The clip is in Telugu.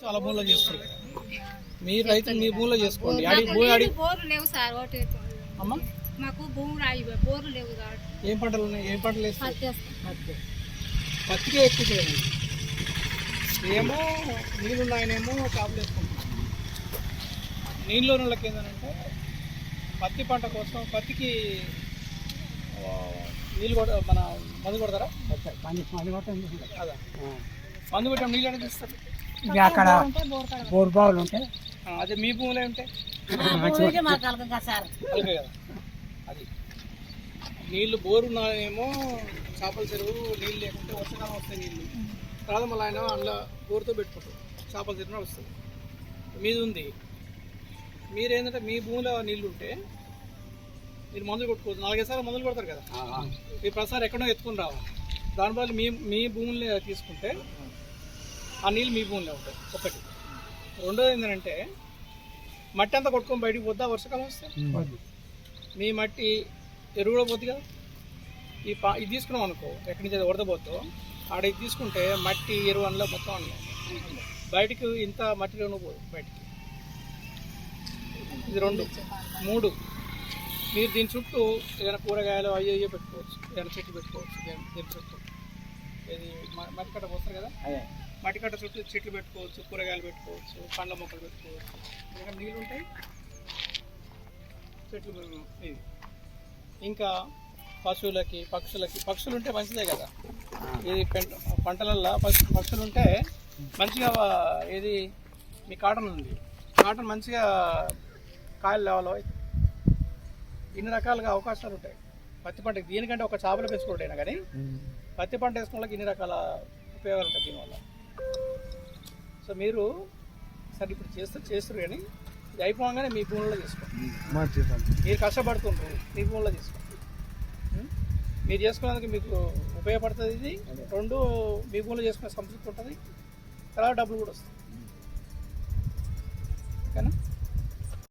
చాలా భూమిలో చేస్తారు మీ రైతు మీ భూమిలో చేసుకోండి. అడి భూమి అడి బోర్లు లేవు సార్ ఒకటి అమ్మ? మాకు భూమి రాయి బోర్లు లేవు కాబట్టి. ఏం పంటలు ఉన్నాయి? ఏం పంటలు వేస్తారు? పత్తి వేస్తాం. పత్తికే ఎక్కువ చేయండి ఏమో నీళ్ళు ఉన్నాయనేమో కాపులు వేసుకుంటాం నీళ్ళు వాళ్ళకి ఏంటంటే పత్తి పంట కోసం పత్తికి నీళ్ళు కొడ మన మందు కొడతారా? అదా. మందు కొట్టాం నీళ్ళు అనేది అక్కడ బోర్ బావులు ఉంటాయి అదే మీ భూమిలో ఉంటే? అలాగే కదా అది. నీళ్ళు బోరు ఉన్నాయేమో చేపల చెరువు నీళ్ళు లేకుంటే వర్షాకాలం వస్తాయి నీళ్ళు తర్వాత మళ్ళీ ఆయన అందులో బోరుతో పెట్టుకుంటారు. చేపల చెరువు వస్తుంది. మీది ఉంది. మీరేంటంటే మీ భూమిలో నీళ్ళు ఉంటే మీరు మందులు కొట్టుకోవచ్చు. నాలుగైదు మందులు కొడతారు కదా? మీ ప్రసారం ఎక్కడో ఎత్తుకుని రావాలి. దాని బదులు మీ మీ భూముల్ని తీసుకుంటే ఆ నీళ్ళు మీ భూమిలో ఉంటాయి. ఒకటి. రెండోది ఏంటంటే మట్టి అంతా కొట్టుకొని బయటికి పోద్దా? వర్షాకాలం వస్తే? మీ మట్టి ఎరువు కూడా పోద్ది కదా ఈ పా ఇది తీసుకున్నాం అనుకో ఎక్కడి నుంచి వరదపోతో ఆడ ఇది తీసుకుంటే మట్టి ఎరువు అందులో మొత్తం అందులో. బయటికి ఇంత మట్టిలోనూ పోదు బయటికి. ఇది రెండు. మూడు. మీరు దీని చుట్టూ ఏదైనా కూరగాయలు అయ్యో అయ్యో పెట్టుకోవచ్చు. ఏదైనా చెట్లు పెట్టుకోవచ్చు. దీని చుట్టూ ఇది మట్టి కట్ట పోస్తారు కదా? మట్టి కట్ట చుట్టూ చెట్లు పెట్టుకోవచ్చు కూరగాయలు పెట్టుకోవచ్చు పండ్ల మొక్కలు పెట్టుకోవచ్చు. ఇంకా నీళ్ళు ఉంటాయి చెట్లు ఇది. ఇంకా పశువులకి పక్షులకి పక్షులు ఉంటే మంచిదే కదా. ఇది పెంట పంటలల్లో పక్షు పక్షులు ఉంటే మంచిగా ఏది మీ కాటన్ ఉంది. కాటన్ మంచిగా కాయలు లేవాలో? ఇన్ని రకాలుగా అవకాశాలు ఉంటాయి. పత్తి పంటకి దీనికంటే ఒక చేపలు పెంచుకుంటైనా కానీ పత్తి పంట వేసుకున్న వాళ్ళకి ఇన్ని రకాల ఉపయోగాలు ఉంటాయి దీనివల్ల. సో మీరు సరే ఇప్పుడు చేస్తే చేస్తారు కానీ ఇది అయిపోగానే మీ భూముల్లో చేసుకోండి మీరు కష్టపడుతుంటారు మీ భూముల్లో చేసుకోండి? మీరు చేసుకున్నందుకు మీకు ఉపయోగపడుతుంది ఇది. రెండు మీ భూమిలో చేసుకునే సంతృప్తి ఉంటుంది. తర్వాత డబ్బులు కూడా వస్తాయి. ఓకేనా?